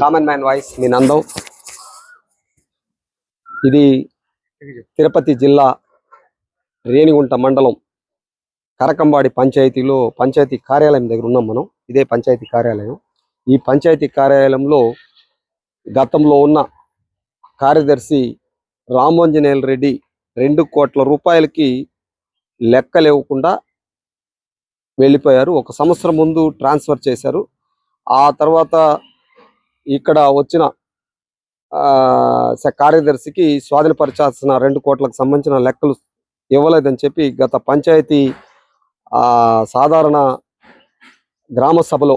Common man voice మీ నందం. ఇది తిరుపతి జిల్లా రేణిగుంట మండలం కరకంబాడి పంచాయతీలో పంచాయతీ కార్యాలయం దగ్గర ఉన్నాం మనం. ఇదే పంచాయతీ కార్యాలయం. ఈ పంచాయతీ కార్యాలయంలో గతంలో ఉన్న కార్యదర్శి రామోంజనేయుల రెడ్డి రెండు కోట్ల రూపాయలకి లెక్క లేవకుండా వెళ్ళిపోయారు. ఒక సంవత్సరం ముందు ట్రాన్స్ఫర్ చేశారు. ఆ తర్వాత ఇక్కడ వచ్చిన కార్యదర్శికి స్వాధీనపరచాల్సిన రెండు కోట్లకు సంబంధించిన లెక్కలు ఇవ్వలేదని చెప్పి గత పంచాయతీ సాధారణ గ్రామ సభలో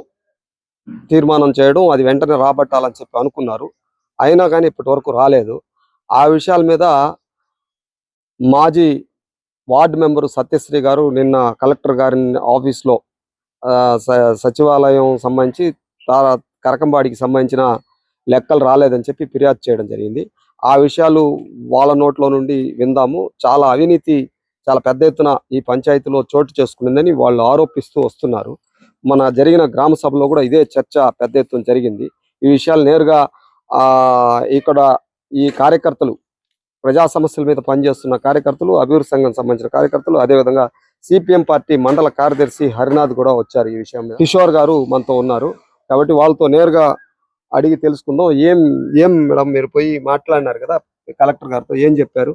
తీర్మానం చేయడం అది వెంటనే రాబట్టాలని చెప్పి అనుకున్నారు. అయినా కానీ ఇప్పటి వరకు రాలేదు. ఆ విషయాల మీద మాజీ వార్డు మెంబరు సత్యశ్రీ గారు నిన్న కలెక్టర్ గారి ఆఫీస్లో స- సచివాలయం సంబంధించి కరకంబాడికి సంబంధించిన లెక్కలు రాలేదని చెప్పి ఫిర్యాదు చేయడం జరిగింది. ఆ విషయాలు వాళ్ళ నోట్లో నుండి విందాము. చాలా అవినీతి చాలా పెద్ద ఎత్తున ఈ పంచాయతీలో చోటు చేసుకునిందని వాళ్ళు ఆరోపిస్తూ వస్తున్నారు. మన జరిగిన గ్రామ సభలో కూడా ఇదే చర్చ పెద్ద ఎత్తున జరిగింది. ఈ విషయాలు నేరుగా ఆ ఇక్కడ ఈ కార్యకర్తలు ప్రజా సమస్యల మీద పనిచేస్తున్న కార్యకర్తలు అభివృద్ధి సంఘం సంబంధించిన కార్యకర్తలు అదేవిధంగా సిపిఎం పార్టీ మండల కార్యదర్శి హరినాథ్ కూడా వచ్చారు ఈ విషయం కిషోర్ గారు మనతో ఉన్నారు. కాబట్టి వాళ్ళతో నేరుగా అడిగి తెలుసుకుందాం. ఏం ఏం మేడం మీరు పోయి మాట్లాడినారు కదా కలెక్టర్ గారితో ఏం చెప్పారు?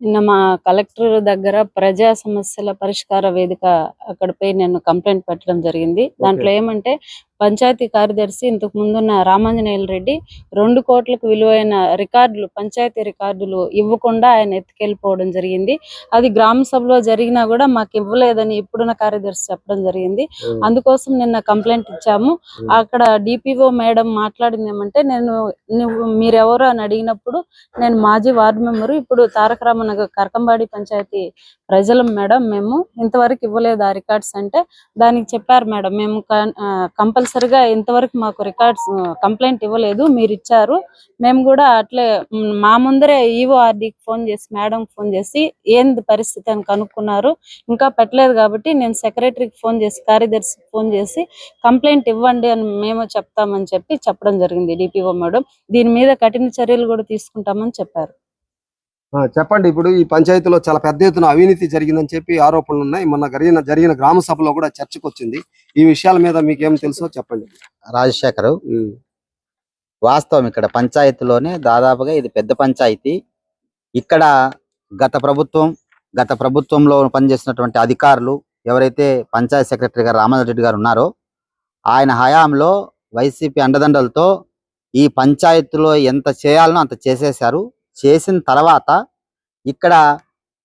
నిన్న మా కలెక్టర్ దగ్గర ప్రజా సమస్యల పరిష్కార వేదిక అక్కడపై నేను కంప్లైంట్ పెట్టడం జరిగింది. దాంట్లో ఏమంటే పంచాయతీ కార్యదర్శి ఇంతకు ముందున్న రామాంజనేయుల రెడ్డి రెండు కోట్లకు విలువైన రికార్డులు పంచాయతీ రికార్డులు ఇవ్వకుండా ఆయన ఎత్తుకెళ్ళిపోవడం జరిగింది. అది గ్రామ సభలో జరిగినా కూడా మాకు ఇవ్వలేదని ఇప్పుడున్న కార్యదర్శి చెప్పడం జరిగింది. అందుకోసం నిన్న కంప్లైంట్ ఇచ్చాము. అక్కడ డిపిఓ మేడం మాట్లాడింది ఏమంటే నేను నువ్వు మీరెవరు? అని అడిగినప్పుడు నేను మాజీ వార్డు మెంబరు. ఇప్పుడు తారక రామనగర్ కరకంబాడి పంచాయతీ ప్రజలం మేడం. మేము ఇంతవరకు ఇవ్వలేదు ఆ రికార్డ్స్. అంటే దానికి చెప్పారు మేడం మేము కంపల్సరిగా ఇంతవరకు మాకు రికార్డ్స్ కంప్లైంట్ ఇవ్వలేదు. మీరు ఇచ్చారు మేము కూడా అట్లే మా ముందరే ఈఓఆర్డీకి ఫోన్ చేసి మేడం ఫోన్ చేసి ఏంది పరిస్థితి అని కనుక్కున్నారు. ఇంకా పెట్టలేదు కాబట్టి నేను సెక్రటరీకి ఫోన్ చేసి కార్యదర్శికి ఫోన్ చేసి కంప్లైంట్ ఇవ్వండి అని మేము చెప్తామని చెప్పి చెప్పడం జరిగింది డిపిఓ మేడం. దీని మీద కఠిన చర్యలు కూడా తీసుకుంటామని చెప్పారు. చెప్పండి ఇప్పుడు ఈ పంచాయతీలో చాలా పెద్ద ఎత్తున అవినీతి జరిగిందని చెప్పి ఆరోపణలు ఉన్నాయి. మొన్న జరిగిన జరిగిన గ్రామ సభలో కూడా చర్చకు వచ్చింది ఈ విషయాల మీద మీకేం తెలుసో చెప్పండి. రాజశేఖర్ వాస్తవం ఇక్కడ పంచాయతీలోనే దాదాపుగా ఇది పెద్ద పంచాయతీ. ఇక్కడ గత ప్రభుత్వం గత ప్రభుత్వంలో పనిచేసినటువంటి అధికారులు ఎవరైతే పంచాయత్ సెక్రటరీ గారు రామారెడ్డి గారు ఉన్నారో ఆయన హయాంలో వైసీపీ అండదండలతో ఈ పంచాయతీలో ఎంత చేయాలనో అంత చేసేశారు. చేసిన తర్వాత ఇక్కడ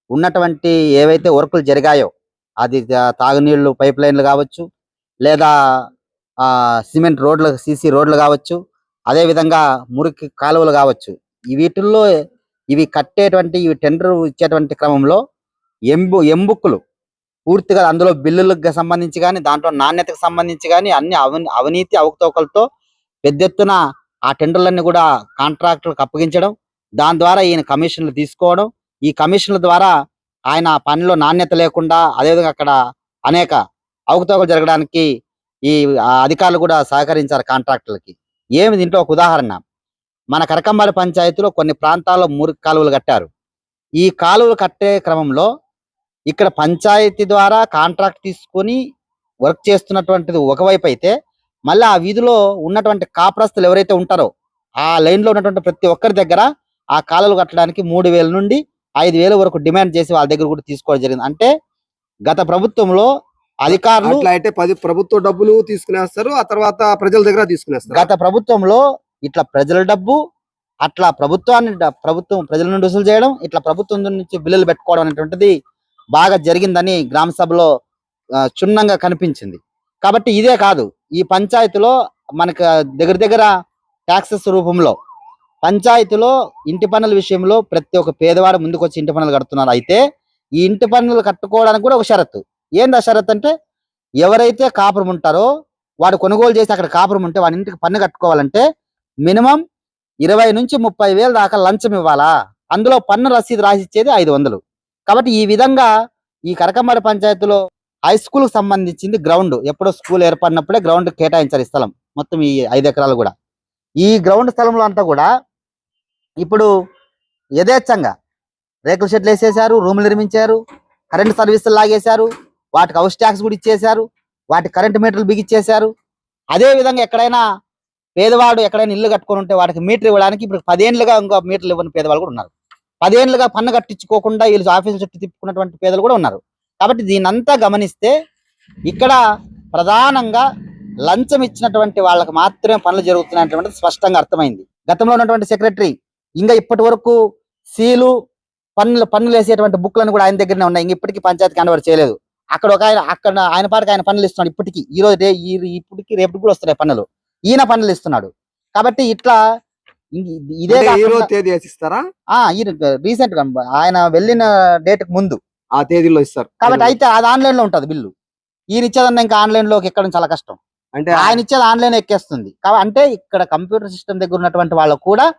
ఉన్నటువంటి ఏవైతే వర్కులు జరిగాయో అది తాగునీళ్ళు పైప్ లైన్లు కావచ్చు లేదా ఆ, సిమెంట్ రోడ్లు సీసీ రోడ్లు కావచ్చు అదే విధంగా మురికి కాలువలు కావచ్చు వీటిల్లో ఇవి కట్టేటువంటి ఇవి టెండర్ ఇచ్చేటువంటి క్రమంలో ఎంబు ఎంబుక్కులు పూర్తిగా అందులో బిల్లులకు సంబంధించి కానీ దాంట్లో నాణ్యతకు సంబంధించి కానీ అన్ని అవని అవినీతి అవకతవకలతో పెద్ద ఎత్తున ఆ టెండర్లన్నీ కూడా కాంట్రాక్టులకు అప్పగించడం దాని ద్వారా ఈయన కమిషన్లు తీసుకోవడం ఈ కమిషన్ల ద్వారా ఆయన పనిలో నాణ్యత లేకుండా అదేవిధంగా అక్కడ అనేక అవకతవకలు జరగడానికి ఈ అధికారులు కూడా సహకరించారు కాంట్రాక్టర్లకి. ఏమి దీంట్లో ఒక ఉదాహరణ. మన కరకంబాడి పంచాయతీలో కొన్ని ప్రాంతాల్లో మురికి కాలువలు కట్టారు. ఈ కాలువలు కట్టే క్రమంలో ఇక్కడ పంచాయతీ ద్వారా కాంట్రాక్ట్ తీసుకొని వర్క్ చేస్తున్నటువంటిది ఒకవైపు అయితే మళ్ళీ ఆ వీధిలో ఉన్నటువంటి కాపురస్తులు ఎవరైతే ఉంటారో ఆ లైన్లో ఉన్నటువంటి ప్రతి ఒక్కరి దగ్గర ఆ కాలువలు కట్టడానికి మూడు వేల నుండి ఐదు వేల వరకు డిమాండ్ చేసి వాళ్ళ దగ్గర కూడా తీసుకోవడం జరిగింది. అంటే గత ప్రభుత్వంలో అధికారులు అట్లా అయితే పది ప్రభుత్వ డబ్బులు తీసుకునేస్తారు ఆ తర్వాత ప్రజల దగ్గర తీసుకునేస్తారు. గత ప్రభుత్వంలో ఇట్లా ప్రజల డబ్బు అట్లా ప్రభుత్వాన్ని ప్రభుత్వం ప్రజల నుండి వసూలు చేయడం ఇట్లా ప్రభుత్వం నుంచి బిల్లులు పెట్టుకోవడం అనేటువంటిది బాగా జరిగిందని గ్రామ సభలో క్షుణ్ణంగా కనిపించింది. కాబట్టి ఇదే కాదు ఈ పంచాయతీలో మనకు దగ్గర దగ్గర ట్యాక్సెస్ రూపంలో పంచాయతీలో ఇంటి పన్నుల విషయంలో ప్రతి ఒక్క పేదవాడు ముందుకొచ్చి ఇంటి పనులు కడుతున్నారు అయితే ఈ ఇంటి పన్నులు కట్టుకోవడానికి కూడా ఒక షరతు. ఏంది ఆ షరత్ అంటే ఎవరైతే కాపురం ఉంటారో వాడు కొనుగోలు చేసి అక్కడ కాపురం ఉంటే వాడి ఇంటికి పన్ను కట్టుకోవాలంటే మినిమం ఇరవై నుంచి ముప్పై వేలు దాకా లంచం ఇవ్వాలా? అందులో పన్ను రసీదు రాసిచ్చేది ఐదు వందలు. కాబట్టి ఈ విధంగా ఈ కరకమ్మడి పంచాయతీలో హై స్కూల్కి సంబంధించింది గ్రౌండ్. ఎప్పుడో స్కూల్ ఏర్పడినప్పుడే గ్రౌండ్ కేటాయించారు ఈ స్థలం. మొత్తం ఈ ఐదు ఎకరాలు కూడా. ఈ గ్రౌండ్ స్థలంలో అంతా కూడా ఇప్పుడు యథేచ్ఛంగా రేకుల షెడ్లు వేసేసారు రూములు నిర్మించారు కరెంట్ సర్వీసులు లాగేశారు వాటికి హౌస్ ట్యాక్స్ కూడా ఇచ్చేశారు వాటి కరెంట్ మీటర్లు బిగిచ్చేశారు. అదే విధంగా ఎక్కడైనా పేదవాడు ఎక్కడైనా ఇల్లు కట్టుకొని ఉంటే వాటికి మీటర్ ఇవ్వడానికి ఇప్పుడు పదేళ్ళుగా ఇంకో మీటర్లు ఇవ్వని పేదవాళ్ళు కూడా ఉన్నారు. పదేళ్ళుగా పన్ను కట్టించుకోకుండా వీళ్ళు ఆఫీసుల చుట్టూ తిప్పుకున్నటువంటి పేదలు కూడా ఉన్నారు. కాబట్టి దీనంతా గమనిస్తే ఇక్కడ ప్రధానంగా లంచం ఇచ్చినటువంటి వాళ్ళకి మాత్రమే పనులు జరుగుతున్నాయనేటువంటిది స్పష్టంగా అర్థమైంది. గతంలో ఉన్నటువంటి సెక్రటరీ ఇంకా ఇప్పటి వరకు సీలు పన్నులు పన్నులు వేసేటువంటి బుక్లను కూడా ఆయన దగ్గరనే ఉన్నాయి. ఇంక ఇప్పటికీ పంచాయతీకి హ్యాండ్ చేయలేదు. అక్కడ ఒక ఆయన అక్కడ ఆయన పాటికి ఆయన పనులు ఇస్తున్నాడు ఇప్పటికి. ఈ రోజు ఇప్పటికి రేపటికి కూడా వస్తున్నాయి పన్నులు. ఈయన పన్నులు ఇస్తున్నాడు. కాబట్టి ఇట్లా ఇదే తేదీ ఈయన రీసెంట్గా ఆయన వెళ్ళిన డేట్కు ముందు. ఆ తేదీలో ఇస్తారు. కాబట్టి అయితే అది ఆన్లైన్లో ఉంటది బిల్లు. ఈయన ఇచ్చేదన్నా ఇంకా ఆన్లైన్లోకి ఎక్కడం చాలా కష్టం. అంటే ఆయన ఇచ్చేది ఆన్లైన్ ఎక్కేస్తుంది. అంటే ఇక్కడ కంప్యూటర్ సిస్టమ్ దగ్గర ఉన్నటువంటి వాళ్ళకు కూడా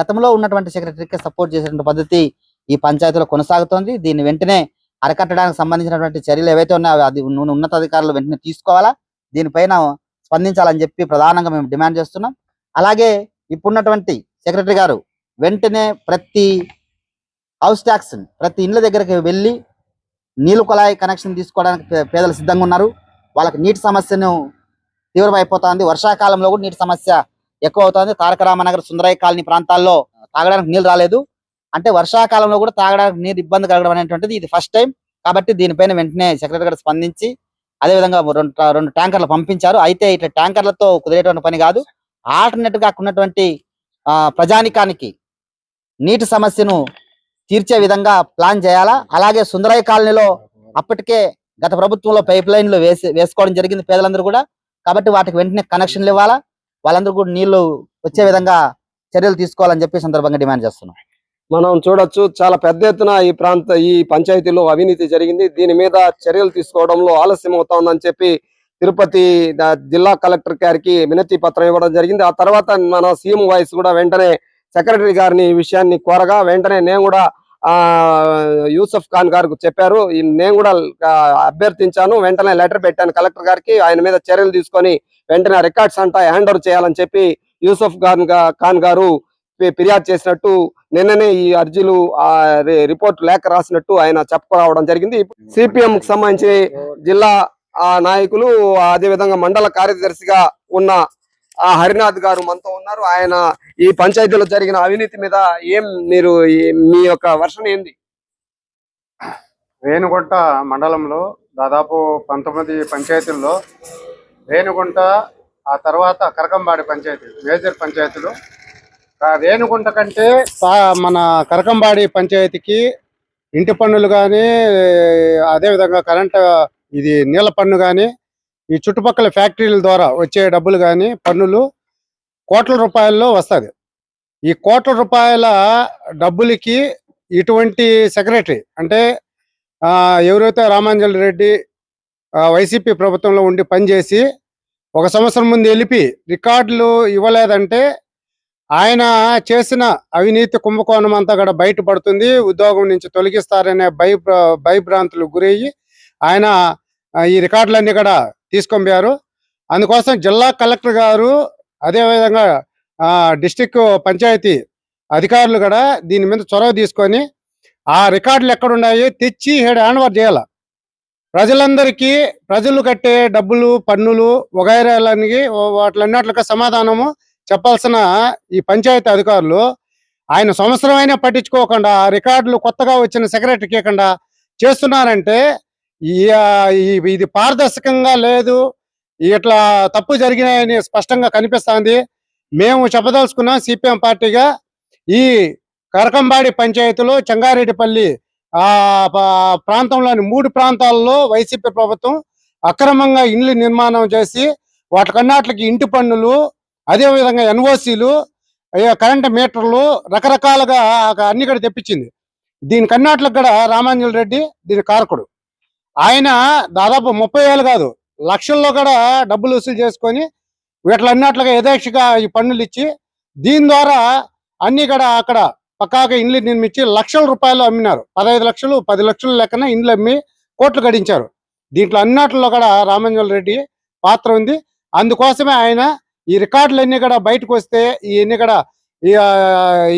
గతంలో ఉన్నటువంటి సెక్రటరీకి సపోర్ట్ చేసేటువంటి పద్ధతి ఈ పంచాయతీలో కొనసాగుతోంది. దీన్ని వెంటనే అరికట్టడానికి సంబంధించినటువంటి చర్యలు ఏవైతే ఉన్నాయో అది ఉన్న- ఉన్నతాధికారులు వెంటనే తీసుకోవాలా? దీనిపైన స్పందించాలని చెప్పి ప్రధానంగా మేము డిమాండ్ చేస్తున్నాం. అలాగే ఇప్పుడున్నటువంటి సెక్రటరీ గారు వెంటనే ప్రతి హౌస్ ట్యాక్స్ ప్రతి ఇండ్ల దగ్గరికి వెళ్ళి నీళ్ళు కుళాయి కనెక్షన్ తీసుకోవడానికి పేదలు సిద్ధంగా ఉన్నారు. వాళ్ళకి నీటి సమస్యను తీవ్రమైపోతుంది. వర్షాకాలంలో కూడా నీటి సమస్య ఎక్కువ అవుతుంది తారక రామనగర్ సుందరయ్య కాలనీ ప్రాంతాల్లో తాగడానికి నీళ్ళు రాలేదు. అంటే వర్షాకాలంలో కూడా తాగడానికి నీరు ఇబ్బంది కలగడం అనేటువంటిది ఇది ఫస్ట్ టైం కాబట్టి దీనిపైన వెంటనే సెక్రటరీ గారు స్పందించి అదే విధంగా రెండు రెండు ట్యాంకర్లు పంపించారు. అయితే ఇట్లా ట్యాంకర్లతో కుదిరేటువంటి పని కాదు. ఆల్టర్నేట్గా ఉన్నటువంటి ఆ, ప్రజానికానికి నీటి సమస్యను తీర్చే విధంగా ప్లాన్ చేయాలా? అలాగే సుందరయ్య కాలనీలో అప్పటికే గత ప్రభుత్వంలో పైప్ లైన్లు వేసి వేసుకోవడం జరిగింది పేదలందరూ కూడా. కాబట్టి వాటికి వెంటనే కనెక్షన్లు ఇవ్వాలా? వాళ్ళందరూ కూడా నీళ్ళు వచ్చే విధంగా చర్యలు తీసుకోవాలని చెప్పి సందర్భంగా డిమాండ్ చేస్తున్నాం. మనం చూడొచ్చు చాలా పెద్ద ఎత్తున ఈ ప్రాంత ఈ పంచాయతీలో అవినీతి జరిగింది. దీని మీద చర్యలు తీసుకోవడంలో ఆలస్యం అవుతోందని చెప్పి తిరుపతి జిల్లా కలెక్టర్ గారికి వినతి పత్రం ఇవ్వడం జరిగింది. ఆ తర్వాత మన సీఎం వాయిస్ కూడా వెంటనే సెక్రటరీ గారిని ఈ విషయాన్ని కోరగా వెంటనే నేను కూడా యూసఫ్ ఖాన్ గారికి చెప్పారు నేను కూడా అభ్యర్థించాను వెంటనే లెటర్ పెట్టాను కలెక్టర్ గారికి ఆయన మీద చర్యలు తీసుకొని వెంటనే రికార్డ్స్ అంతా హ్యాండ్ ఓవర్ చేయాలని చెప్పి యూసఫ్ ఖాన్ ఖాన్ గారు ఫిర్యాదు చేసినట్టు నిన్ననే ఈ అర్జీలు ఆ రిపోర్ట్ లేఖ రాసినట్టు ఆయన చెప్పుకోవడం జరిగింది. సిపిఎం కి సంబంధించి జిల్లా ఆ నాయకులు అదే విధంగా మండల కార్యదర్శిగా ఉన్న హరినాథ్ గారు మనతో ఉన్నారు. ఆయన ఈ పంచాయతీలో జరిగిన అవినీతి మీద ఏం మీరు మీ యొక్క వర్షం ఏంది? రేణుగుంట మండలంలో దాదాపు పంతొమ్మిది పంచాయతీల్లో రేణుగుంట ఆ తర్వాత కరకంబాడి పంచాయతీ మేజర్ పంచాయతీలు. రేణుగుంట కంటే మన కరకంబాడి పంచాయతీకి ఇంటి పన్నులు కానీ అదేవిధంగా కరెంట్ ఇది నీళ్ళ పన్ను కానీ ఈ చుట్టుపక్కల ఫ్యాక్టరీల ద్వారా వచ్చే డబ్బులు కానీ పన్నులు కోట్ల రూపాయల్లో వస్తుంది. ఈ కోట్ల రూపాయల డబ్బులకి ఇటువంటి సెక్రటరీ అంటే ఆ, ఎవరైతే రామాంజల్ రెడ్డి వైసీపీ ప్రభుత్వంలో ఉండి పనిచేసి ఒక సంవత్సరం ముందు వెళ్ళిపి రికార్డులు ఇవ్వలేదంటే ఆయన చేసిన అవినీతి కుంభకోణం అంతా కూడా బయటపడుతుంది. ఉద్యోగం నుంచి తొలగిస్తారనే భయ భయభ్రాంతులు గురయ్యి ఆయన ఈ రికార్డులన్నీ కూడా తీసుకొని పోయారు అందుకోసం జిల్లా కలెక్టర్ గారు అదేవిధంగా డిస్టిక్ పంచాయతీ అధికారులు కూడా దీని మీద చొరవ తీసుకొని ఆ రికార్డులు ఎక్కడున్నాయో తెచ్చి హెడ్ హ్యాండ్ ఓవర్ చేయాల. ప్రజలందరికీ ప్రజలు కట్టే డబ్బులు పన్నులు వగైరాలకి వాటిలన్నిటికి సమాధానము చెప్పాల్సిన ఈ పంచాయతీ అధికారులు ఆయన సంవత్సరం అయినా పట్టించుకోకుండా ఆ రికార్డులు కొత్తగా వచ్చిన సెక్రటరీకి ఇవ్వకుండా చేస్తున్నారంటే ఇది పారదర్శకంగా లేదు. ఇట్లా తప్పు జరిగినాయని స్పష్టంగా కనిపిస్తుంది. మేము చెప్పదలుచుకున్నాం సిపిఎం పార్టీగా ఈ కరకంబాడి పంచాయతీలో చెంగారెడ్డిపల్లి ఆ ప్రాంతంలోని మూడు ప్రాంతాల్లో వైసీపీ ప్రభుత్వం అక్రమంగా ఇండ్లు నిర్మాణం చేసి వాటికన్నాటికి ఇంటి పన్నులు అదే విధంగా ఎన్ఓసీలు కరెంట్ మీటర్లు రకరకాలుగా అన్ని కూడా తెప్పించింది. దీని కన్నాట్లకు కూడా రామాంజల్ రెడ్డి దీని కారకుడు. ఆయన దాదాపు ముప్పై ఏళ్ళు కాదు లక్షల్లో కూడా డబ్బులు వసూలు చేసుకొని వీటిలన్నట్లుగా యథేక్షగా ఈ పన్నులు ఇచ్చి దీని ద్వారా అన్ని కూడా అక్కడ పక్కాగా ఇండ్లు నిర్మించి లక్షల రూపాయలు అమ్మినారు. పదహైదు లక్షలు పది లక్షల లెక్కన ఇండ్లు అమ్మి కోట్లు గడించారు. దీంట్లో అన్నట్లో కూడా రామంజల్ రెడ్డి పాత్ర ఉంది. అందుకోసమే ఆయన ఈ రికార్డులన్నీ కూడా బయటకు వస్తే ఇవన్నీ కూడా ఈ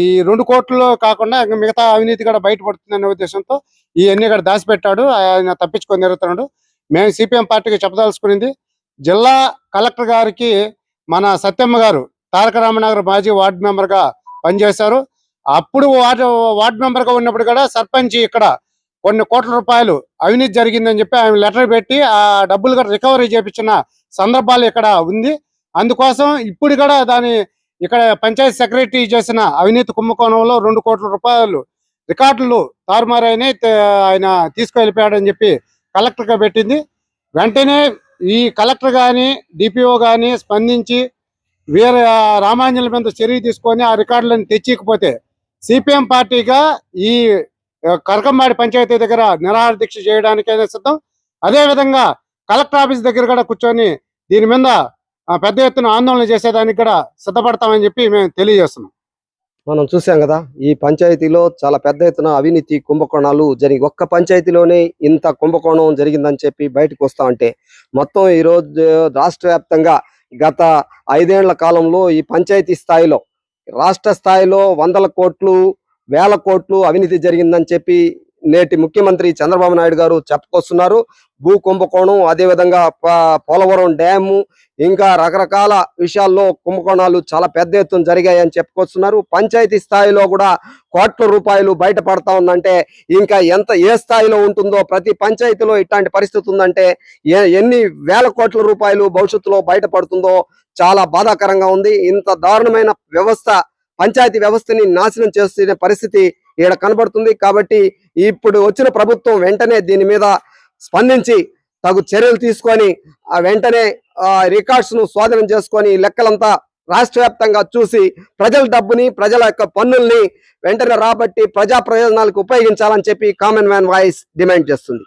ఈ రెండు కోట్లు కాకుండా ఇంకా మిగతా అవినీతి కూడా బయటపడుతుందనే ఉద్దేశంతో ఇవన్నీ ఇక్కడ దాచిపెట్టాడు. ఆయన తప్పించుకొని తిరుగుతున్నాడు. మేము సిపిఎం పార్టీకి చెప్పదలుచుకునింది జిల్లా కలెక్టర్ గారికి మన సత్యమ్మ గారు తారక రామనగర్ మాజీ వార్డు మెంబర్గా పనిచేశారు. అప్పుడు వార్డు వార్డు మెంబర్గా ఉన్నప్పుడు కూడా సర్పంచ్ ఇక్కడ కొన్ని కోట్ల రూపాయలు అవినీతి జరిగిందని చెప్పి ఆయన లెటర్ పెట్టి ఆ డబ్బులు కూడా రికవరీ చేపించిన సందర్భాలు ఇక్కడ ఉంది. అందుకోసం ఇప్పుడు కూడా దాని ఇక్కడ పంచాయతీ సెక్రటరీ చేసిన అవినీతి కుంభకోణంలో రెండు కోట్ల రూపాయలు రికార్డులు తారుమారైన ఆయన తీసుకువెళ్ళిపోయాడని చెప్పి కలెక్టర్గా పెట్టింది. వెంటనే ఈ కలెక్టర్ కానీ డిపిఓ గాని స్పందించి వీర రామాంజనుల మీద చర్య తీసుకొని ఆ రికార్డులను తెచ్చికపోతే సిపిఎం పార్టీగా ఈ కరకంబాడి పంచాయతీ దగ్గర నిరాహార దీక్ష చేయడానికైనా సిద్ధం. అదే విధంగా కలెక్టర్ ఆఫీస్ దగ్గర కూడా కూర్చొని దీని మీద పెద్ద ఎత్తున ఆందోళన చేసేదానికి కూడా సిద్ధపడతామని చెప్పి మేము తెలియజేస్తున్నాం. మనం చూసాం కదా ఈ పంచాయతీలో చాలా పెద్ద ఎత్తున అవినీతి కుంభకోణాలు జరిగి ఒక్క పంచాయతీలోనే ఇంత కుంభకోణం జరిగిందని చెప్పి బయటకు వస్తా ఉంటే మొత్తం ఈ రోజు రాష్ట్ర వ్యాప్తంగా గత ఐదేళ్ళ కాలంలో ఈ పంచాయతీ స్థాయిలో రాష్ట్ర స్థాయిలో వందల కోట్లు వేల కోట్లు అవినీతి జరిగిందని చెప్పి నేటి ముఖ్యమంత్రి చంద్రబాబు నాయుడు గారు చెప్పుకొస్తున్నారు. భూ కుంభకోణం అదేవిధంగా పోలవరం డ్యాము ఇంకా రకరకాల విషయాల్లో కుంభకోణాలు చాలా పెద్ద ఎత్తున జరిగాయని చెప్పుకొస్తున్నారు. పంచాయతీ స్థాయిలో కూడా కోట్ల రూపాయలు బయటపడతా ఉందంటే ఇంకా ఎంత ఏ స్థాయిలో ఉంటుందో ప్రతి పంచాయతీలో ఇట్లాంటి పరిస్థితి ఉందంటే ఏ- ఎన్ని వేల కోట్ల రూపాయలు భవిష్యత్తులో బయటపడుతుందో చాలా బాధాకరంగా ఉంది. ఇంత దారుణమైన వ్యవస్థ పంచాయతీ వ్యవస్థని నాశనం చేస్తున్న పరిస్థితి ఇక్కడ కనబడుతుంది కాబట్టి ఇప్పుడు వచ్చిన ప్రభుత్వం వెంటనే దీని మీద స్పందించి తగు చర్యలు తీసుకొని ఆ వెంటనే రికార్డ్స్ను స్వాధీనం చేసుకొని లెక్కలంతా రాష్ట్ర వ్యాప్తంగా చూసి ప్రజల డబ్బుని ప్రజల యొక్క పన్నుల్ని వెంటనే రాబట్టి ప్రజా ప్రయోజనాలకు ఉపయోగించాలని చెప్పి కామన్ మ్యాన్ వాయిస్ డిమాండ్ చేస్తుంది.